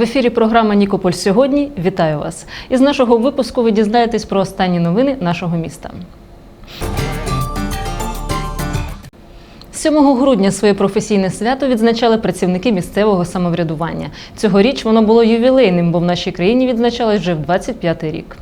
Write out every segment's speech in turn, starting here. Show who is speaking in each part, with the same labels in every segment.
Speaker 1: В ефірі програма Нікополь сьогодні. Вітаю вас! Із нашого випуску ви дізнаєтесь про останні новини нашого міста. 7 грудня своє професійне свято відзначали працівники місцевого самоврядування. Цьогоріч воно було ювілейним, бо в нашій країні відзначалось вже в 25-й рік.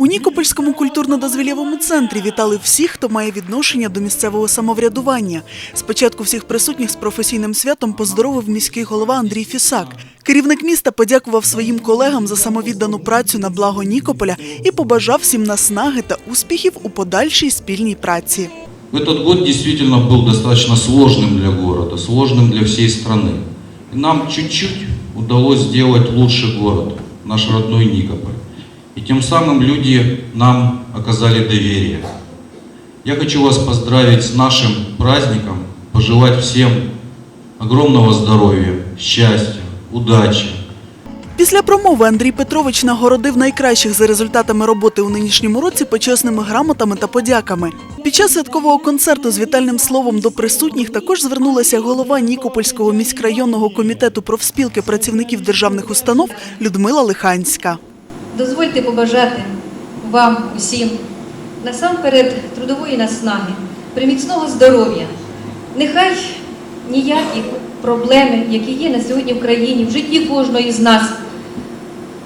Speaker 2: У Нікопольському культурно-дозвілєвому центрі вітали всіх, хто має відношення до місцевого самоврядування. Спочатку всіх присутніх з професійним святом поздоровив міський голова Андрій Фісак. Керівник міста подякував своїм колегам за самовіддану працю на благо Нікополя і побажав всім наснаги та успіхів у подальшій спільній праці.
Speaker 3: Этот год действительно был достаточно сложным для города, сложным для всей страны. И нам чуть-чуть удалось сделать лучший город, наш родной Никополь. И тем самым люди нам оказали доверие. Я хочу вас поздравить с нашим праздником, пожелать всем огромного здоровья, счастья, удачи,
Speaker 2: Після промови Андрій Петрович нагородив найкращих за результатами роботи у нинішньому році почесними грамотами та подяками. Під час святкового концерту з вітальним словом до присутніх також звернулася голова Нікопольського міськрайонного комітету профспілки працівників державних установ Людмила Лиханська.
Speaker 4: Дозвольте побажати вам усім насамперед трудової наснаги, приміцного здоров'я. Нехай ніякі проблеми, які є на сьогодні в країні, в житті кожного із нас,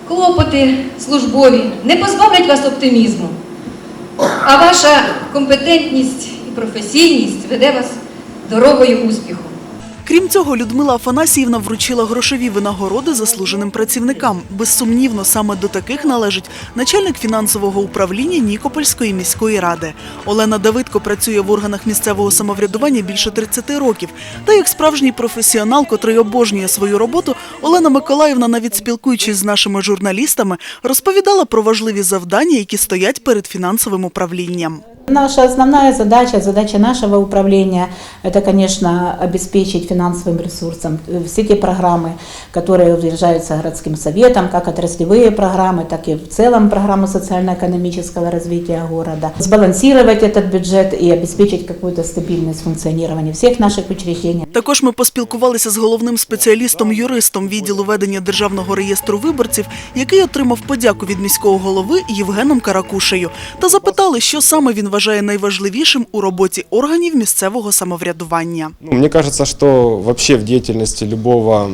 Speaker 4: клопоти службові, не позбавлять вас оптимізму, а ваша компетентність і професійність веде вас дорогою успіху.
Speaker 2: Крім цього, Людмила Афанасіївна вручила грошові винагороди заслуженим працівникам. Безсумнівно, саме до таких належить начальник фінансового управління Нікопольської міської ради. Олена Давидко працює в органах місцевого самоврядування більше 30 років. Та як справжній професіонал, котрий обожнює свою роботу, Олена Миколаївна, навіть спілкуючись з нашими журналістами, розповідала про важливі завдання, які стоять перед фінансовим управлінням.
Speaker 5: Наша основная задача, задача нашего управления, это, конечно, обеспечить финансовым ресурсом э, все те программы, которые утверждаются городским советом, как отраслевые программы, так и в целом программу социально-экономического развития города. Сбалансировать этот бюджет и обеспечить какую-то стабильность функционирования всех наших учреждений.
Speaker 2: Також ми поспілкувалися з головним спеціалістом-юристом відділу ведення державного реєстру виборців, який отримав подяку від міського голови Євгеном Каракушею, та запитали, що саме він вважає найважливішим у роботі органів місцевого самоврядування.
Speaker 6: Ну, Мне кажется, что вообще в деятельности любого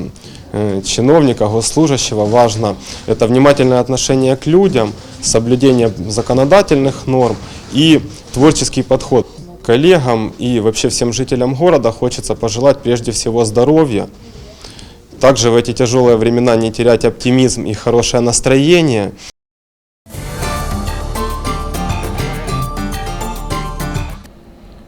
Speaker 6: э, чиновника, госслужащего важно это внимательное отношение к людям, соблюдение законодательных норм и творческий подход к коллегам и вообще всем жителям города. Хочется пожелать прежде всего здоровья. Также в эти тяжелые времена не терять оптимизм и хорошее настроение.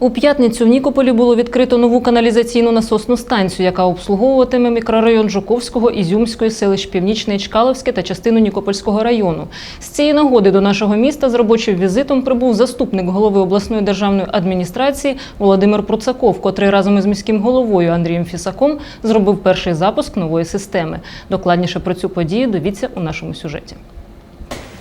Speaker 1: У п'ятницю в Нікополі було відкрито нову каналізаційну насосну станцію, яка обслуговуватиме мікрорайон Жуковського, Ізюмської, селищ Північне і Чкаловське та частину Нікопольського району. З цієї нагоди до нашого міста з робочим візитом прибув заступник голови обласної державної адміністрації Володимир Пруцаков, котрий разом із міським головою Андрієм Фісаком зробив перший запуск нової системи. Докладніше про цю подію дивіться у нашому сюжеті.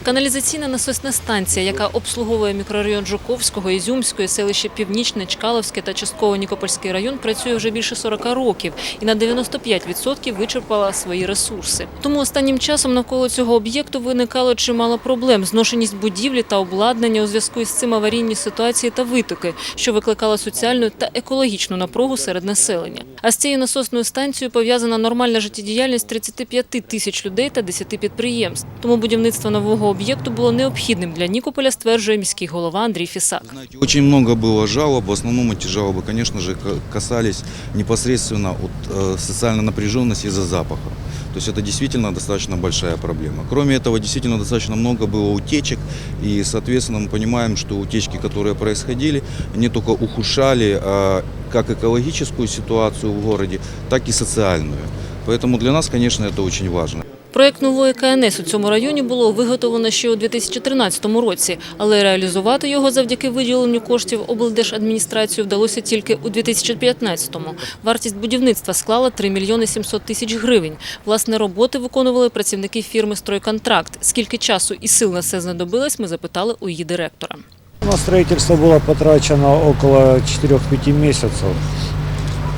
Speaker 1: Каналізаційна насосна станція, яка обслуговує мікрорайон Жуковського, Ізюмської, селище Північне, Чкаловське та частково Нікопольський район працює вже більше 40 років і на 95% вичерпала свої ресурси. Тому останнім часом навколо цього об'єкту виникало чимало проблем: зношеність будівлі та обладнання у зв'язку із цим аварійні ситуації та витоки, що викликало соціальну та екологічну напругу серед населення. А з цією насосною станцією пов'язана нормальна життєдіяльність 35 тисяч людей та 10 підприємств. Тому будівництво нового об'єкту було необхідним для Нікополя, стверджує міський голова Андрій Фісак.
Speaker 7: Знаете, очень много было жалоб. В основном эти жалобы, конечно же, ка- касались непосредственно от э, социальной напряженности из-за запаха. То есть это действительно достаточно большая проблема. Кроме этого, действительно достаточно много было утечек, и, соответственно, мы понимаем, что утечки, которые происходили, они только ухудшали э, как экологическую ситуацию в городе, так и социальную. Поэтому для нас, конечно, это очень важно.
Speaker 1: Проект нової КНС у цьому районі було виготовлено ще у 2013 році, але реалізувати його завдяки виділенню коштів облдержадміністрацію вдалося тільки у 2015-му. Вартість будівництва склала 3 мільйони 700 тисяч гривень. Власне, роботи виконували працівники фірми «Стройконтракт». Скільки часу і сил на це знадобилось, ми запитали у її директора.
Speaker 8: На строительство было потрачено около 4-5 месяцев.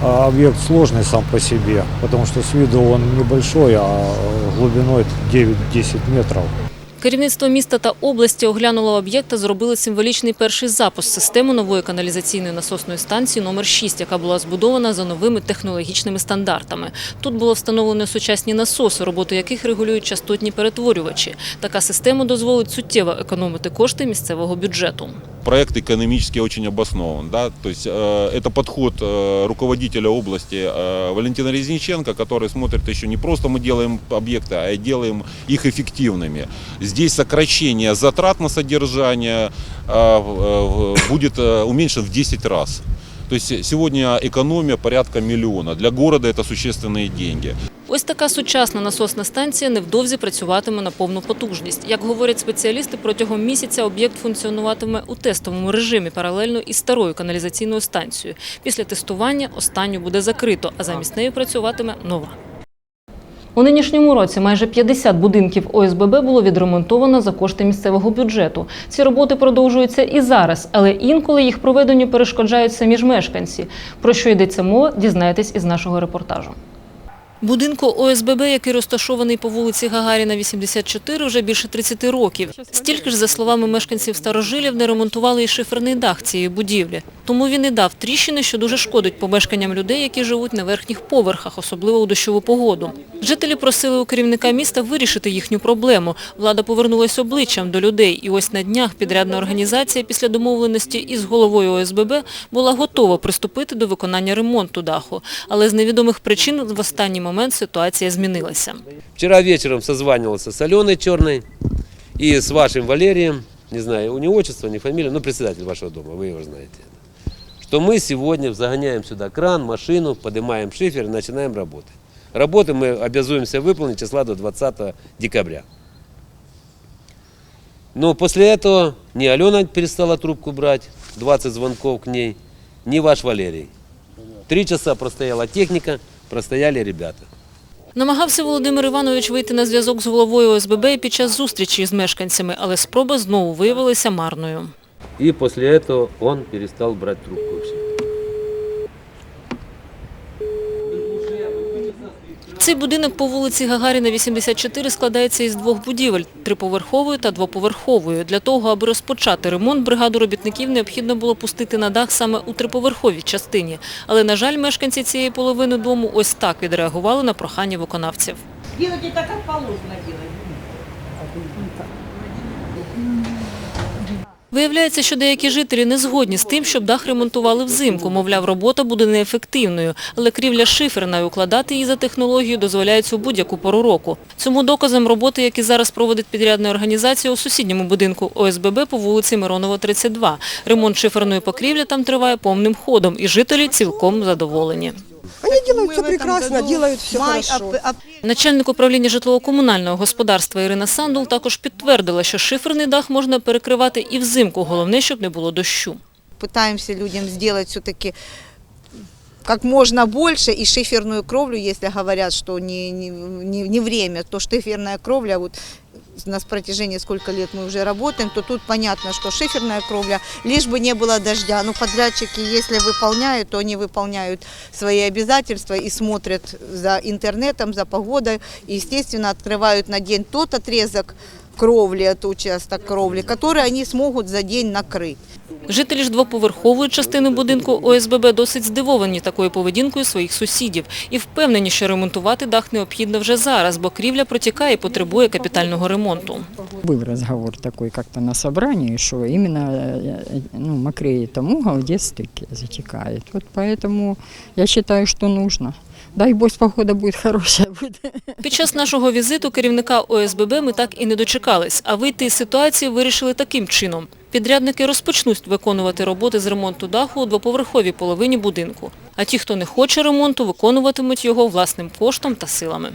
Speaker 8: А, объект сложный сам по себе, потому что с виду он небольшой, а глубиной 9-10 метров.
Speaker 1: Керівництво міста та області оглянуло об'єкт та зробили символічний перший запуск системи нової каналізаційної насосної станції номер 6 яка була збудована за новими технологічними стандартами. Тут було встановлено сучасні насоси, роботу яких регулюють частотні перетворювачі. Така система дозволить суттєво економити кошти місцевого бюджету.
Speaker 9: Проект экономически очень обоснован. Да? То есть э, это подход э, руководителя области э, Валентина Резниченко, который смотрит еще не просто мы делаем объекты, а делаем их эффективными. Здесь сокращение затрат на содержание э, э, будет э, уменьшено в 10 раз. То есть сегодня экономия порядка миллиона. Для города это существенные деньги.
Speaker 1: Ось така сучасна насосна станція невдовзі працюватиме на повну потужність. Як говорять спеціалісти, протягом місяця об'єкт функціонуватиме у тестовому режимі паралельно із старою каналізаційною станцією. Після тестування останню буде закрито, а замість неї працюватиме нова. У нинішньому році майже 50 будинків ОСББ було відремонтовано за кошти місцевого бюджету. Ці роботи продовжуються і зараз, але інколи їх проведенню перешкоджають самі ж мешканці. Про що йдеться мова, дізнаєтесь із нашого репортажу. Будинку ОСББ, який розташований по вулиці Гагаріна, 84, вже більше 30 років. Стільки ж, за словами мешканців старожилів, не ремонтували і шиферний дах цієї будівлі. Тому він і дав тріщини, що дуже шкодить помешканням людей, які живуть на верхніх поверхах, особливо у дощову погоду. Жителі просили у керівника міста вирішити їхню проблему. Влада повернулась обличчям до людей. І ось на днях підрядна організація після домовленості із головою ОСББ була готова приступити до виконання ремонту даху. Але з невідомих причин в останній момент ситуація змінилася.
Speaker 10: Вчера вечером созванивался с Аленой Черной и с вашим Валерием, не знаю, у него отчество, не фамилия, но председатель вашего дома, вы его знаете. Что мы сегодня загоняем сюда кран, машину, поднимаем шифер и начинаем работать. Работы мы обязуемся выполнить числа до 20 декабря. Но после этого ни Алена перестала трубку брать, 20 звонков к ней, ни ваш Валерий. Три часа простояла техника, простояли ребята.
Speaker 1: Намагався Володимир Іванович вийти на зв'язок з головою ОСББ під час зустрічі з мешканцями, але спроба знову виявилася марною.
Speaker 10: І після цього він перестав брати трубку
Speaker 1: Цей будинок по вулиці Гагаріна, 84, складається із двох будівель – триповерхової та двоповерхової. Для того, аби розпочати ремонт, бригаду робітників необхідно було пустити на дах саме у триповерховій частині. Але, на жаль, мешканці цієї половини дому ось так відреагували на прохання виконавців.
Speaker 11: Ділити так, как положено.
Speaker 1: Виявляється, що деякі жителі не згодні з тим, щоб дах ремонтували взимку. Мовляв, робота буде неефективною. Але крівля шиферна і укладати її за технологією дозволяється у будь-яку пору року. Цьому доказом роботи, які зараз проводить підрядна організація у сусідньому будинку ОСББ по вулиці Миронова, 32. Ремонт шиферної покрівлі там триває повним ходом, і жителі цілком задоволені.
Speaker 11: Они делают все прекрасно, делают все хорошо.
Speaker 1: Начальник управління житлово-комунального господарства Ірина Сандул також підтвердила, що шиферний дах можна перекривати і взимку. Головне, щоб не було дощу.
Speaker 11: Пытаемся людям сделать все-таки как можно больше и шиферную кровлю, если говорят, что не, не, не, не время, то шиферная кровля, вот на протяжении сколько лет мы уже работаем, то тут понятно, что шиферная кровля, лишь бы не было дождя. Но подрядчики, если выполняют, то они выполняют свои обязательства и смотрят за интернетом, за погодой. И, естественно, открывают на день тот отрезок кровли, от участок кровли, который они смогут за день накрыть.
Speaker 1: Жителі ж двоповерхової частини будинку ОСББ досить здивовані такою поведінкою своїх сусідів і впевнені, що ремонтувати дах необхідно вже зараз, бо крівля протікає і потребує капітального ремонту.
Speaker 12: Был разговор такой как-то на собрании, что именно э, ну, мокреет там угол, где стыки затекает. Вот поэтому я считаю, что нужно. Дай бог, погода будет хорошая. Будет.
Speaker 1: Під час нашого візиту керівника ОСББ ми так і не дочекались, а вийти із ситуації вирішили таким чином. Підрядники розпочнуть виконувати роботи з ремонту даху у двоповерховій половині будинку, а ті, хто не хоче ремонту, виконуватимуть його власним коштом та силами.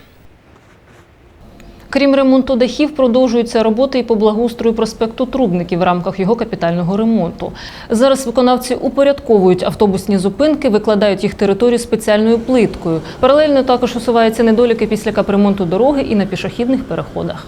Speaker 1: Крім ремонту дахів, продовжуються роботи і по благоустрою проспекту Трубників в рамках його капітального ремонту. Зараз виконавці упорядковують автобусні зупинки, викладають їх територію спеціальною плиткою. Паралельно також усуваються недоліки після капремонту дороги і на пішохідних переходах.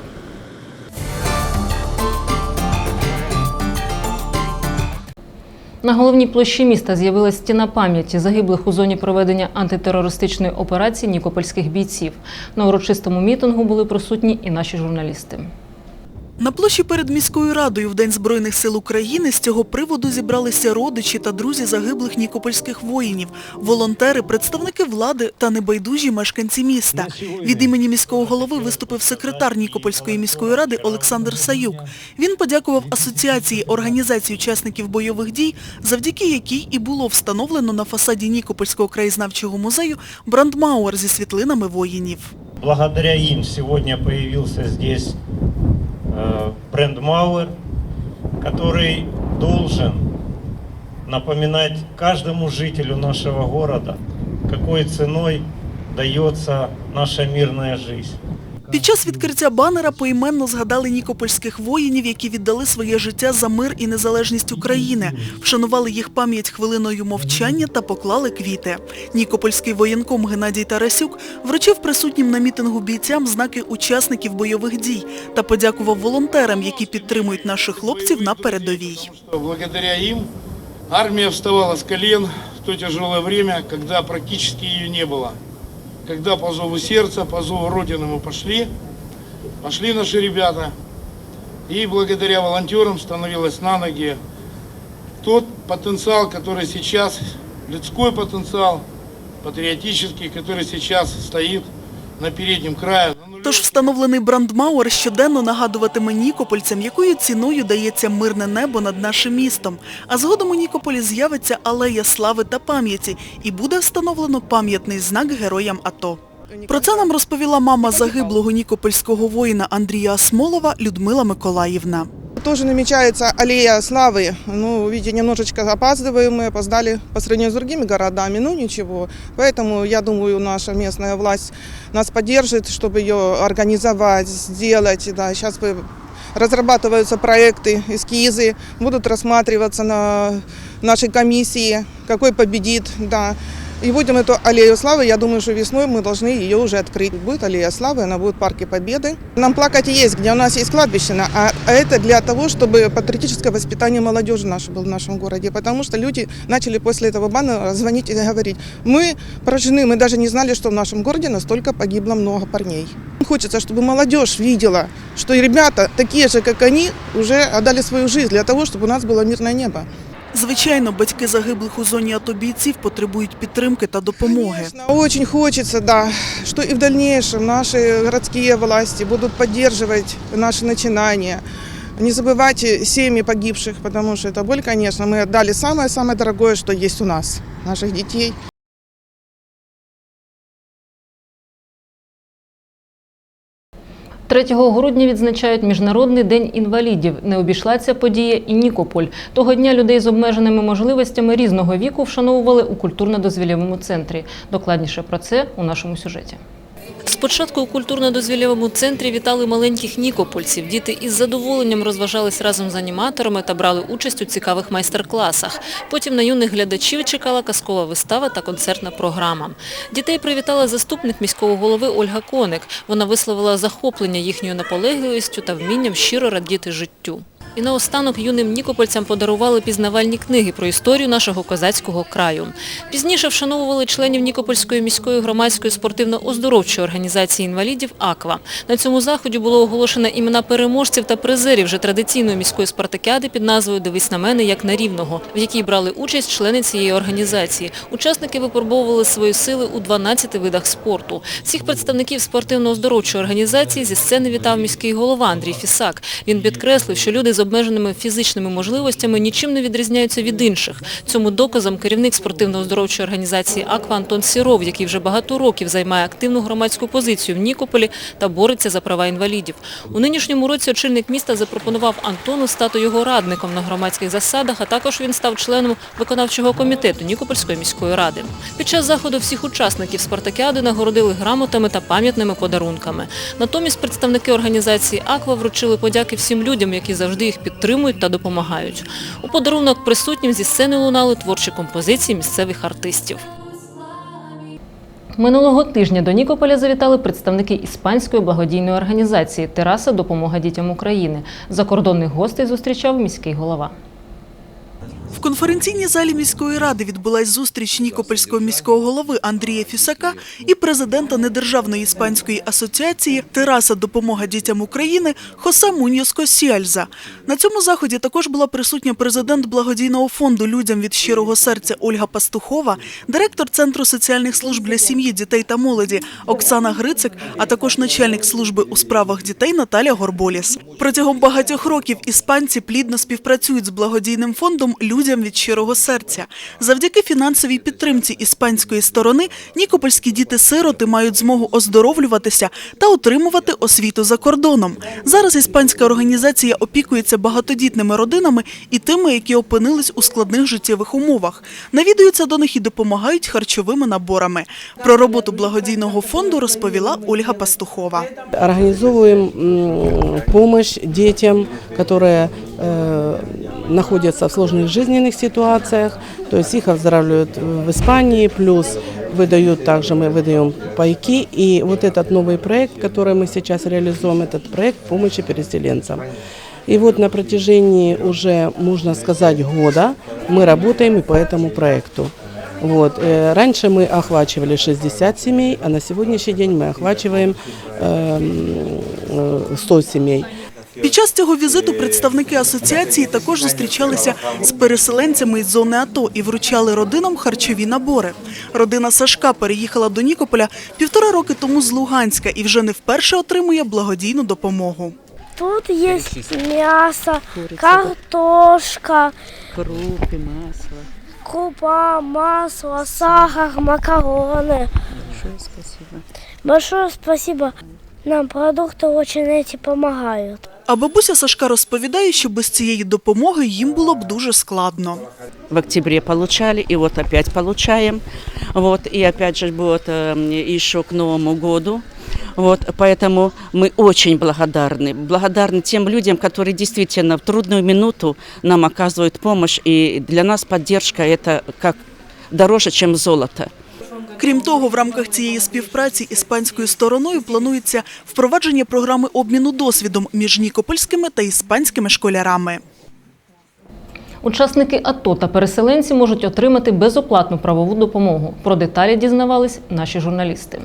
Speaker 1: На головній площі міста з'явилась стіна пам'яті загиблих у зоні проведення антитерористичної операції нікопольських бійців. На урочистому мітингу були присутні і наші журналісти.
Speaker 2: На площі перед міською радою в День Збройних сил України з цього приводу зібралися родичі та друзі загиблих нікопольських воїнів, волонтери, представники влади та небайдужі мешканці міста. Від імені міського голови виступив секретар Нікопольської міської ради Олександр Саюк. Він подякував Асоціації організацій учасників бойових дій, завдяки якій і було встановлено на фасаді Нікопольського краєзнавчого музею брандмауер зі світлинами воїнів.
Speaker 13: Благодаря им сегодня появился здесь бренд Мауэр, который должен напоминать каждому жителю нашего города, какой ценой дается наша мирная жизнь.
Speaker 2: Під час відкриття банера поіменно згадали нікопольських воїнів, які віддали своє життя за мир і незалежність України, вшанували їх пам'ять хвилиною мовчання та поклали квіти. Нікопольський воєнком Геннадій Тарасюк вручив присутнім на мітингу бійцям знаки учасників бойових дій та подякував волонтерам, які підтримують наших хлопців на передовій.
Speaker 14: Благодаря им армия вставала с колен в то тяжелое время, когда практически ее не было. Когда по зову сердца, по зову Родины мы пошли, пошли наши ребята. И благодаря волонтерам становилось на ноги тот потенциал, который сейчас, людской потенциал, патриотический, который сейчас стоит на переднем крае.
Speaker 2: Тож встановлений брандмауер щоденно нагадуватиме нікопольцям, якою ціною дається мирне небо над нашим містом. А згодом у Нікополі з'явиться алея слави та пам'яті і буде встановлено пам'ятний знак героям АТО. Про це нам розповіла мама загиблого нікопольського воїна Андрія Асмолова Людмила Миколаївна.
Speaker 15: Тоже намечается аллея славы. Ну, видите, немножечко опаздываем, мы опоздали по сравнению с другими городами, ну ничего. Поэтому, я думаю, наша местная власть нас поддержит, чтобы ее организовать, сделать. Да, сейчас разрабатываются проекты, эскизы, будут рассматриваться на нашей комиссии, какой победит, да. И будем эту аллею славы, я думаю, что весной мы должны ее уже открыть. Будет аллея славы, она будет в Парке Победы. Нам плакать есть, где у нас есть кладбище, а это для того, чтобы патриотическое воспитание молодежи наше было в нашем городе. Потому что люди начали после этого баннера звонить и говорить, мы поражены, мы даже не знали, что в нашем городе настолько погибло много парней. Хочется, чтобы молодежь видела, что ребята, такие же, как они, уже отдали свою жизнь для того, чтобы у нас было мирное небо.
Speaker 2: Звичайно, батьки загиблих у зоні АТО бійців потребують підтримки та допомоги.
Speaker 15: Конечно, очень хочется, да, что и в дальнейшем наши городские власти будут поддерживать наши начинания. Не забывайте семьи погибших, потому что это боль, конечно, мы отдали самое-самое дорогое, что есть у нас, наших детей.
Speaker 1: 3 грудня відзначають Міжнародний день інвалідів. Не обійшла ця подія і Нікополь. Того дня людей з обмеженими можливостями різного віку вшановували у культурно-дозвілєвому центрі. Докладніше про це у нашому сюжеті. Спочатку у культурно-дозвілєвому центрі вітали маленьких нікопольців. Діти із задоволенням розважались разом з аніматорами та брали участь у цікавих майстер-класах. Потім на юних глядачів чекала казкова вистава та концертна програма. Дітей привітала заступник міського голови Ольга Коник. Вона висловила захоплення їхньою наполегливістю та вмінням щиро радіти життю. І наостанок юним нікопольцям подарували пізнавальні книги про історію нашого козацького краю. Пізніше вшановували членів Нікопольської міської громадської спортивно-оздоровчої організації інвалідів «Аква». На цьому заході було оголошено імена переможців та призерів вже традиційної міської спартакіади під назвою «Дивись на мене як на рівного», в якій брали участь члени цієї організації. Учасники випробовували свої сили у 12 видах спорту. Всіх представників спортивно-оздоровчої організації зі сцени вітав міський голова Андрій Фісак. Він підкреслив, що люди з обмеженими фізичними можливостями нічим не відрізняються від інших. Цьому доказом керівник спортивно-оздоровчої організації «Аква» Антон Сіров, який вже багато років займає активну громадську позицію в Нікополі та бореться за права інвалідів. У нинішньому році очільник міста запропонував Антону стати його радником на громадських засадах, а також він став членом виконавчого комітету Нікопольської міської ради. Під час заходу всіх учасників спартакіади нагородили грамотами та пам'ятними подарунками. Натомість представники організації «Аква» вручили подяки всім людям, які завжди їх підтримують та допомагають. У подарунок присутнім зі сцени лунали творчі композиції місцевих артистів. Минулого тижня до Нікополя завітали представники іспанської благодійної організації «Тераса. Допомога дітям України». Закордонних гостей зустрічав міський голова.
Speaker 2: В конференційній залі міської ради відбулась зустріч Нікопольського міського голови Андрія Фісака і президента Недержавної іспанської асоціації Тераса Допомога дітям України Хосе Муньоско Сіальза. На цьому заході також була присутня президент благодійного фонду людям від щирого серця Ольга Пастухова, директор Центру соціальних служб для сім'ї, дітей та молоді Оксана Грицик, а також начальник служби у справах дітей Наталя Горболіс. Протягом багатьох років іспанці плідно співпрацюють з благодійним фондом людям від щирого серця. Завдяки фінансовій підтримці іспанської сторони нікопольські діти-сироти мають змогу оздоровлюватися та отримувати освіту за кордоном. Зараз іспанська організація опікується багатодітними родинами і тими, які опинились у складних життєвих умовах. Навідуються до них і допомагають харчовими наборами. Про роботу благодійного фонду розповіла Ольга Пастухова.
Speaker 16: Организовываем м, помощь детям, которые э, находятся в сложных жизненных ситуациях, то есть их оздоравливают в Испании, плюс выдают также мы выдаем пайки. И вот этот новый проект, который мы сейчас реализуем, этот проект помощи переселенцам. И вот на протяжении уже, можно сказать, года мы работаем и по этому проекту. Вот. э, Раньше мы охвачивали 60 семей, а на сегодняшний день мы охвачиваем эм, э, 100 семей.
Speaker 2: Під час цього візиту представники асоціації також зустрічалися з переселенцями із зони АТО і вручали родинам харчові набори. Родина Сашка переїхала до Нікополя півтора роки тому з Луганська і вже не вперше отримує благодійну допомогу.
Speaker 17: Тут есть мясо, картошка,
Speaker 5: Крупы, масло.
Speaker 17: крупа, масло, сахар, макароны.
Speaker 5: Большое спасибо.
Speaker 17: Большое спасибо. Нам продукты очень эти помогают.
Speaker 2: А бабуся Сашка розповідає, що без цієї допомоги їм було б дуже складно.
Speaker 18: в октябре получали, и вот опять получаем. Вот, и опять же вот э, еще к Новому году. Вот, поэтому мы очень благодарны. Благодарны тем людям, которые действительно в трудную минуту нам оказывают помощь. И для нас поддержка это как дороже, чем золото.
Speaker 2: Крім того, в рамках цієї співпраці іспанською стороною планується впровадження програми обміну досвідом між нікопольськими та іспанськими школярами.
Speaker 1: Учасники АТО та переселенці можуть отримати безоплатну правову допомогу. Про деталі дізнавались наші журналісти.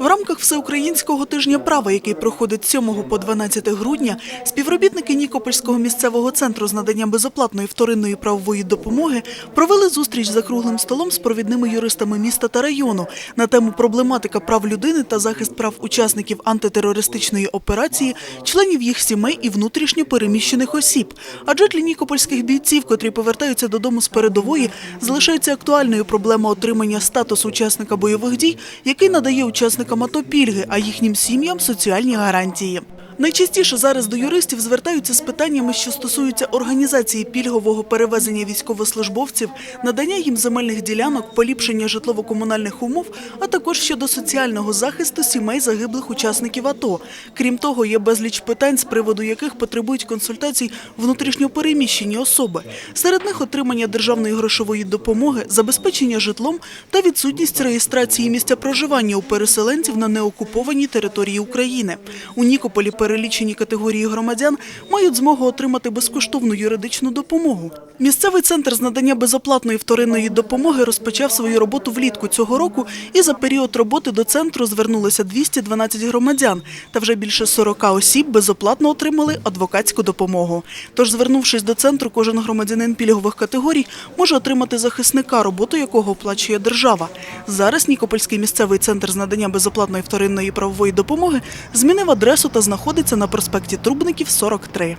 Speaker 2: В рамках всеукраїнського тижня права, який проходить з 7 по 12 грудня, співробітники Нікопольського місцевого центру з надання безоплатної вторинної правової допомоги провели зустріч за круглим столом з провідними юристами міста та району на тему проблематика прав людини та захист прав учасників антитерористичної операції, членів їх сімей і внутрішньо переміщених осіб. Адже для нікопольських бійців, котрі повертаються додому з передової, залишається актуальною проблема отримання статусу учасника бойових дій, який надає учасникам АТО пільги, а їхнім сім'ям соціальні гарантії. Найчастіше зараз до юристів звертаються з питаннями, що стосуються організації пільгового перевезення військовослужбовців, надання їм земельних ділянок, поліпшення житлово-комунальних умов, а також щодо соціального захисту сімей загиблих учасників АТО. Крім того, є безліч питань, з приводу яких потребують консультацій внутрішньопереміщені особи. Серед них отримання державної грошової допомоги, забезпечення житлом та відсутність реєстрації місця проживання у переселенців на неокупованій території України. У Нікополі перелічені категорії громадян мають змогу отримати безкоштовну юридичну допомогу. Місцевий центр з надання безоплатної вторинної допомоги розпочав свою роботу влітку цього року, і за період роботи до центру звернулося 212 громадян, та вже більше 40 осіб безоплатно отримали адвокатську допомогу. Тож, звернувшись до центру, кожен громадянин пільгових категорій може отримати захисника, роботу якого оплачує держава. Зараз Нікопольський місцевий центр з надання безоплатної вторинної правової допомоги змінив адресу та знаходиться на проспекті Трубників, 43.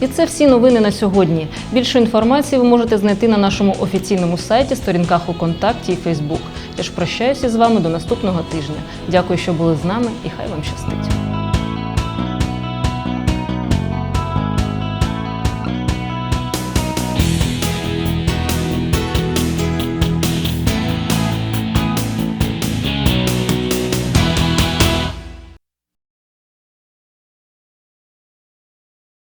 Speaker 1: І це всі новини на сьогодні. Більше інформації ви можете знайти на нашому офіційному сайті, сторінках у контакті і Фейсбук. Я ж прощаюся з вами до наступного тижня. Дякую, що були з нами, і хай вам щастить.